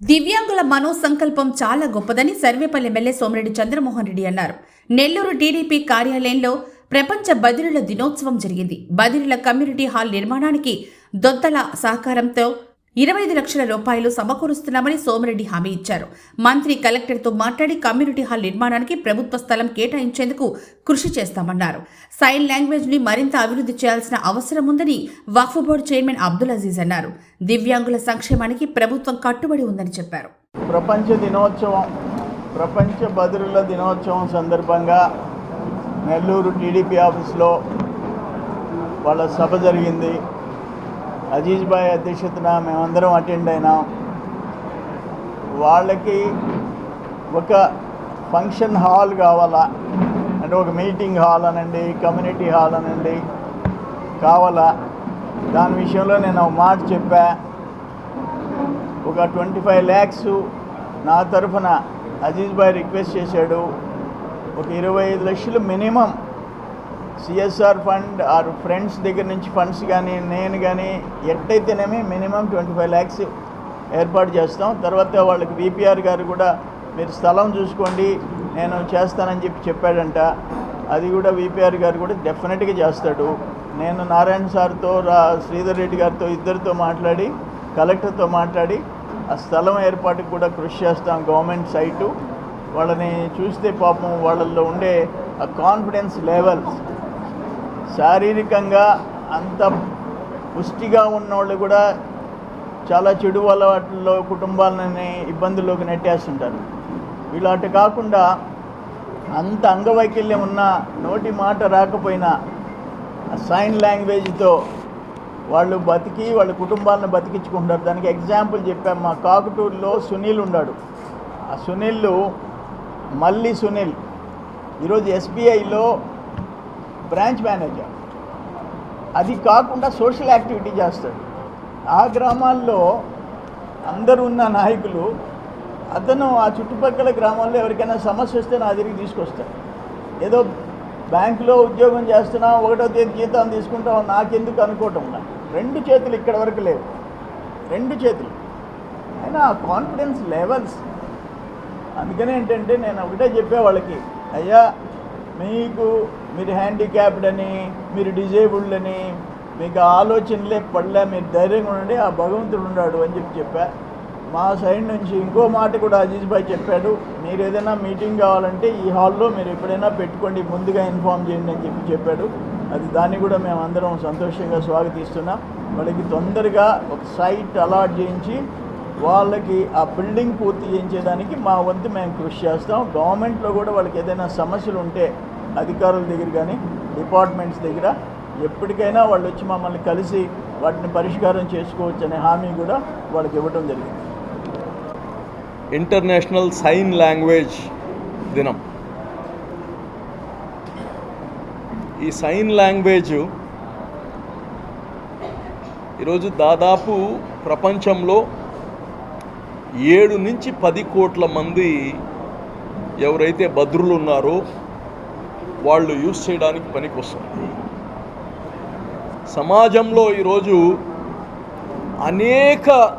దివ్యాంగుల మనో సంకల్పం చాలా గొప్పదని సర్వేపల్లి ఎమ్మెల్యే సోమిరెడ్డి చంద్రమోహన్ రెడ్డి అన్నారు. నెల్లూరు టీడీపీ కార్యాలయంలో ప్రపంచ బదిరుల దినోత్సవం జరిగింది. బదిరుల కమ్యూనిటీ హాల్ నిర్మాణానికి దొద్దల సహకారంతో ఇరవై ఐదు లక్షల రూపాయలు సమకూరుస్తున్నామని సోమిరెడ్డి హామీ ఇచ్చారు. మంత్రి కలెక్టర్తో మాట్లాడి కమ్యూనిటీ హాల్ నిర్మాణానికి ప్రభుత్వ స్థలం కేటాయించేందుకు కృషి చేస్తామన్నారు. సైన్ లాంగ్వేజ్ని మరింత అభివృద్ధి చేయాల్సిన అవసరం ఉందని వక్ఫ్ బోర్డు చైర్మన్ అబ్దుల్ అజీజ్ అన్నారు. దివ్యాంగుల సంక్షేమానికి ప్రభుత్వం కట్టుబడి ఉందని చెప్పారు. ప్రపంచ దినోత్సవం ప్రపంచ బదురుల దినోత్సవం సందర్భంగా నెల్లూరు టీడీపీ ఆఫీస్లో వాళ్ళ సభ జరిగింది. అజీజ్ భాయ్ అధ్యక్షతన మేమందరం అటెండ్ అయినాం వాళ్ళకి ఒక ఫంక్షన్ హాల్ కావాలా? అంటే ఒక మీటింగ్ హాల్ అనండి కమ్యూనిటీ హాల్ అనండి కావాలా? దాని విషయంలో నేను ఒక మాట చెప్పా. ఒక ట్వంటీ ఫైవ్ ల్యాక్స్ నా తరఫున అజీజ్ భాయ్ రిక్వెస్ట్ చేశాడు. ఒక ఇరవై ఐదు లక్షలు minimum CSR fund or friends దగ్గర నుంచి ఫండ్స్ కానీ నేను కానీ ఎట్టయితేనేమి మినిమం ట్వంటీ ఫైవ్ ల్యాక్స్ ఏర్పాటు చేస్తాం. తర్వాత వాళ్ళకి విపిఆర్ గారు కూడా మీరు స్థలం చూసుకోండి నేను చేస్తానని చెప్పి చెప్పాడంట. అది కూడా విపిఆర్ గారు కూడా డెఫినెట్గా చేస్తాడు. నేను నారాయణ సార్తో రా శ్రీధర్ రెడ్డి గారితో ఇద్దరితో మాట్లాడి కలెక్టర్తో మాట్లాడి ఆ స్థలం ఏర్పాటుకు కూడా కృషి చేస్తాం గవర్నమెంట్ సైటు. వాళ్ళని చూస్తే పాపం వాళ్ళల్లో ఉండే ఆ కాన్ఫిడెన్స్ లెవెల్స్ శారీరకంగా అంత పుష్టిగా ఉన్నవాళ్ళు కూడా చాలా చెడు అలవాట్లలో కుటుంబాలని ఇబ్బందుల్లోకి నెట్టేస్తుంటారు. వీళ్ళు అటు కాకుండా అంత అంగవైకల్యం ఉన్న నోటి మాట రాకపోయినా సైన్ లాంగ్వేజ్తో వాళ్ళు బతికి వాళ్ళ కుటుంబాలను బతికించుకుంటారు దానికి ఎగ్జాంపుల్ చెప్పాము మా కాకుటూరులో సునీల్ ఉన్నాడు. ఆ సునీల్ మళ్ళీ సునీల్. ఈరోజు ఎస్బీఐలో బ్రాంచ్ మేనేజర్. అది కాకుండా సోషల్ యాక్టివిటీ చేస్తాడు. ఆ గ్రామాల్లో అందరూ ఉన్న నాయకులు అతను ఆ చుట్టుపక్కల గ్రామాల్లో ఎవరికైనా సమస్య వస్తే నా దగ్గరికి తీసుకొస్తాడు ఏదో బ్యాంకులో ఉద్యోగం చేస్తున్నా ఒకటో తేదీ జీతం తీసుకుంటాం నాకెందుకు అనుకోవటం నా రెండు చేతులు ఇక్కడ వరకు లేవు. రెండు చేతులు. అయినా ఆ కాన్ఫిడెన్స్ లెవెల్స్ అందుకనే ఏంటంటే నేను ఒకటే చెప్పే వాళ్ళకి అయ్యా మీకు మీరు హ్యాండిక్యాప్డ్ అని మీరు డిజేబుల్డ్ అని మీకు ఆలోచనలే పడలే మీరు ధైర్యంగా ఉండండి ఆ భగవంతుడు ఉన్నాడు అని చెప్పి చెప్పా. మా సైడ్ నుంచి ఇంకో మాట కూడా అజీజ్ భాయ్ చెప్పాడు. మీరు ఏదైనా మీటింగ్ కావాలంటే ఈ హాల్లో మీరు ఎప్పుడైనా పెట్టుకోండి ముందుగా ఇన్ఫామ్ చేయండి అని చెప్పి చెప్పాడు. అది దాన్ని కూడా మేము అందరం సంతోషంగా స్వాగతిస్తున్నాం. వాళ్ళకి తొందరగా ఒక సైట్ అలాట్ చేయించి వాళ్ళకి ఆ బిల్డింగ్ పూర్తి చేయించేదానికి మా వంతు మేము కృషి చేస్తాం. గవర్నమెంట్లో కూడా వాళ్ళకి ఏదైనా సమస్యలు ఉంటే అధికారుల దగ్గర కానీ డిపార్ట్మెంట్స్ దగ్గర ఎప్పటికైనా వాళ్ళు వచ్చి మమ్మల్ని కలిసి వాటిని పరిష్కారం చేసుకోవచ్చు అనే హామీ కూడా వాళ్ళకి ఇవ్వడం జరిగింది. ఇంటర్నేషనల్ సైన్ లాంగ్వేజ్ దినం. ఈ సైన్ లాంగ్వేజ్ ఈరోజు దాదాపు ప్రపంచంలో ఏడు నుంచి పది కోట్ల మంది ఎవరైతే భద్రులు ఉన్నారో వాళ్ళు యూజ్ చేయడానికి పనికొస్తుంది. సమాజంలో ఈరోజు అనేక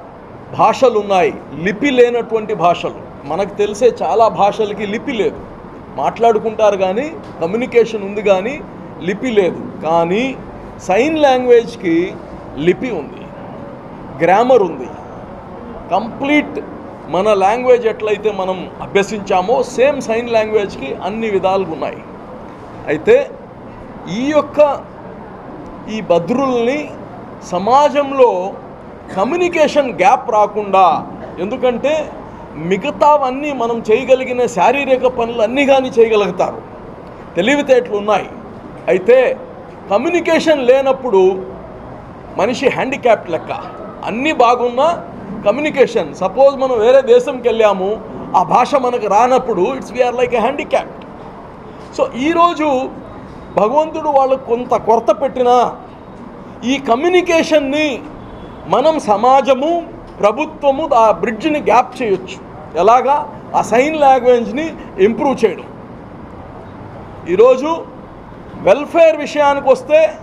భాషలు ఉన్నాయి లిపి లేనటువంటి భాషలు. మనకు తెలిసే చాలా భాషలకి లిపి లేదు. మాట్లాడుకుంటారు కానీ కమ్యూనికేషన్ ఉంది కానీ లిపి లేదు. కానీ సైన్ లాంగ్వేజ్కి లిపి ఉంది. గ్రామర్ ఉంది. కంప్లీట్ మన లాంగ్వేజ్ ఎట్లయితే మనం అభ్యసించామో సేమ్ సైన్ లాంగ్వేజ్కి అన్ని విధాలుగా ఉన్నాయి. అయితే ఈ యొక్క ఈ భద్రుల్ని సమాజంలో కమ్యూనికేషన్ గ్యాప్ రాకుండా ఎందుకంటే మిగతావన్నీ మనం చేయగలిగిన శారీరక పనులు అన్నీ కానీ చేయగలుగుతారు. తెలివితేటలు ఉన్నాయి. అయితే కమ్యూనికేషన్ లేనప్పుడు మనిషి హ్యాండిక్యాప్ లెక్క. అన్నీ బాగున్నా కమ్యూనికేషన్. సపోజ్ మనం వేరే దేశంకి వెళ్ళాము ఆ భాష మనకు రానప్పుడు it's we are like a handicap so ఈరోజు భగవంతుడు వాళ్ళకు కొంత కొరత పెట్టినా ఈ కమ్యూనికేషన్ని మనం సమాజము ప్రభుత్వము ఆ బ్రిడ్జ్ని గ్యాప్ చేయొచ్చు. ఎలాగా? ఆ సైన్ లాంగ్వేజ్ని ఇంప్రూవ్ చేయడం. ఈరోజు వెల్ఫేర్ విషయానికి వస్తే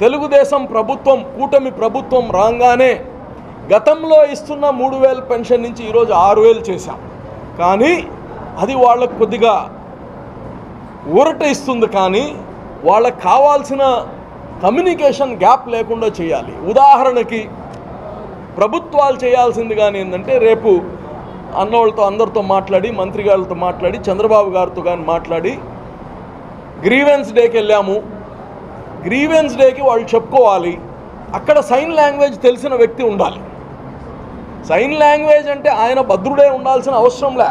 తెలుగుదేశం ప్రభుత్వం కూటమి ప్రభుత్వం రాగానే గతంలో ఇస్తున్న మూడు వేల పెన్షన్ నుంచి ఈరోజు ఆరు వేలు చేశాం. కానీ అది వాళ్ళకు కొద్దిగా ఊరట ఇస్తుంది కానీ వాళ్ళకి కావాల్సిన కమ్యూనికేషన్ గ్యాప్ లేకుండా చేయాలి. ఉదాహరణకి ప్రభుత్వాలు చేయాల్సింది కానీ ఏంటంటే రేపు అన్నోళ్ళతో అందరితో మాట్లాడి మంత్రి గారితో మాట్లాడి చంద్రబాబు గారితో కానీ మాట్లాడి గ్రీవెన్స్ డేకి వెళ్ళాము. గ్రీవెన్స్ డేకి వాళ్ళు చెప్పుకోవాలి అక్కడ సైన్ లాంగ్వేజ్ తెలిసిన వ్యక్తి ఉండాలి. సైన్ లాంగ్వేజ్ అంటే ఆయన భద్రుడే ఉండాల్సిన అవసరం లే.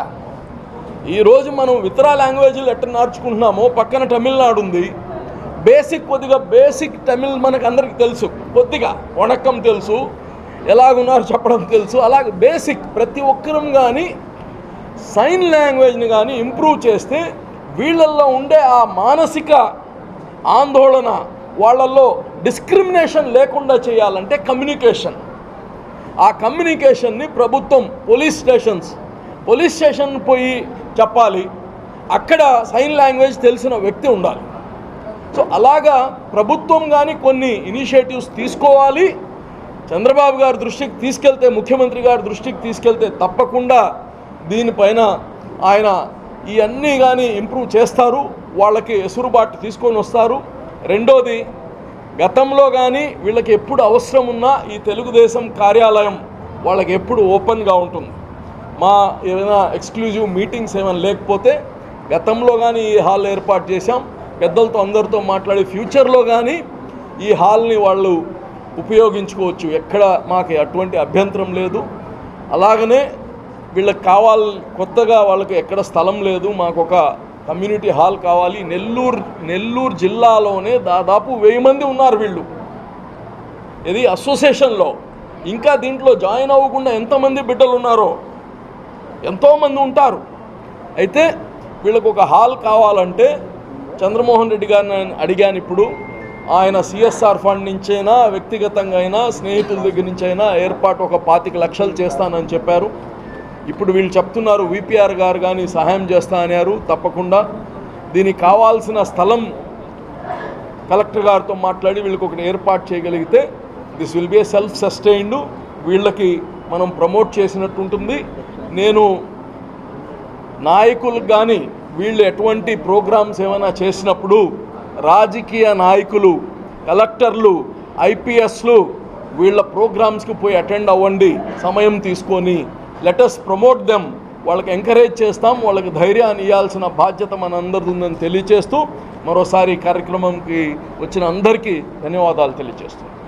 ఈరోజు మనం ఇతర లాంగ్వేజ్లు ఎట్ట నేర్చుకుంటున్నామో పక్కన తమిళనాడు ఉంది. బేసిక్ కొద్దిగా బేసిక్ తమిళ్ మనకు అందరికి తెలుసు. కొద్దిగా వణక్కం తెలుసు. ఎలాగున్నారు చెప్పడం తెలుసు. అలాగే బేసిక్ ప్రతి ఒక్కరం కానీ సైన్ లాంగ్వేజ్ని కానీ ఇంప్రూవ్ చేస్తే వీళ్ళల్లో ఉండే ఆ మానసిక ఆందోళన వాళ్ళల్లో డిస్క్రిమినేషన్ లేకుండా చేయాలంటే కమ్యూనికేషన్. ఆ కమ్యూనికేషన్ని ప్రభుత్వం పోలీస్ స్టేషన్స్ పోలీస్ స్టేషన్ పోయి చెప్పాలి. అక్కడ సైన్ లాంగ్వేజ్ తెలిసిన వ్యక్తి ఉండాలి. సో అలాగా ప్రభుత్వం కానీ కొన్ని ఇనిషియేటివ్స్ తీసుకోవాలి. చంద్రబాబు గారి దృష్టికి తీసుకెళ్తే ముఖ్యమంత్రి గారి దృష్టికి తీసుకెళ్తే తప్పకుండా దీనిపైన ఆయన ఇవన్నీ కానీ ఇంప్రూవ్ చేస్తారు. వాళ్ళకి ఎసురుబాటు తీసుకొని వస్తారు. రెండోది గతంలో కానీ వీళ్ళకి ఎప్పుడు అవసరం ఉన్నా ఈ తెలుగుదేశం కార్యాలయం వాళ్ళకి ఎప్పుడు ఓపెన్గా ఉంటుంది. మా ఏమైనా ఎక్స్క్లూజివ్ మీటింగ్స్ ఏమైనా లేకపోతే గతంలో కానీ ఈ హాల్ ఏర్పాటు చేశాం. పెద్దలతో అందరితో మాట్లాడి ఫ్యూచర్లో కానీ ఈ హాల్ని వాళ్ళు ఉపయోగించుకోవచ్చు. ఎక్కడ మాకు అటువంటి అభ్యంతరం లేదు. అలాగనే వీళ్ళకి కావాలి కొత్తగా వాళ్ళకి ఎక్కడ స్థలం లేదు. మాకు ఒక కమ్యూనిటీ హాల్ కావాలి. నెల్లూరు నెల్లూరు జిల్లాలోనే దాదాపు వెయ్యి మంది ఉన్నారు వీళ్ళు. ఇది అసోసియేషన్లో ఇంకా దీంట్లో జాయిన్ అవ్వకుండా ఎంతమంది బిడ్డలు ఉన్నారో ఎంతోమంది ఉంటారు. అయితే వీళ్ళకు ఒక హాల్ కావాలంటే చంద్రమోహన్ రెడ్డి గారిని అడిగాను ఇప్పుడు. ఆయన సిఎస్ఆర్ ఫండ్ నుంచైనా వ్యక్తిగతంగా అయినా స్నేహితుల దగ్గర నుంచి అయినా ఏర్పాటు ఒక పాతిక లక్షలు చేస్తానని చెప్పారు. ఇప్పుడు వీళ్ళు చెప్తున్నారు విపిఆర్ గారు కానీ సహాయం చేస్తా అన్నారు. తప్పకుండా దీనికి కావాల్సిన స్థలం కలెక్టర్ గారితో మాట్లాడి వీళ్ళకి ఒకటి ఏర్పాటు చేయగలిగితే this will be a self sustained. వీళ్ళకి మనం ప్రమోట్ చేసినట్టు ఉంటుంది. నేను నాయకులకు కానీ వీళ్ళు ఎటువంటి ప్రోగ్రామ్స్ ఏమైనా చేసినప్పుడు రాజకీయ నాయకులు కలెక్టర్లు ఐపీఎస్లు వీళ్ళ ప్రోగ్రామ్స్కి పోయి అటెండ్ అవ్వండి సమయం తీసుకొని లెటస్ ప్రమోట్ దెమ్ వాళ్ళకి ఎంకరేజ్ చేస్తాం వాళ్ళకి ధైర్యాన్ని ఇవ్వాల్సిన బాధ్యత మనందరిది ఉందని తెలియచేస్తూ మరోసారి కార్యక్రమంకి వచ్చిన అందరికీ ధన్యవాదాలు తెలియజేస్తున్నాం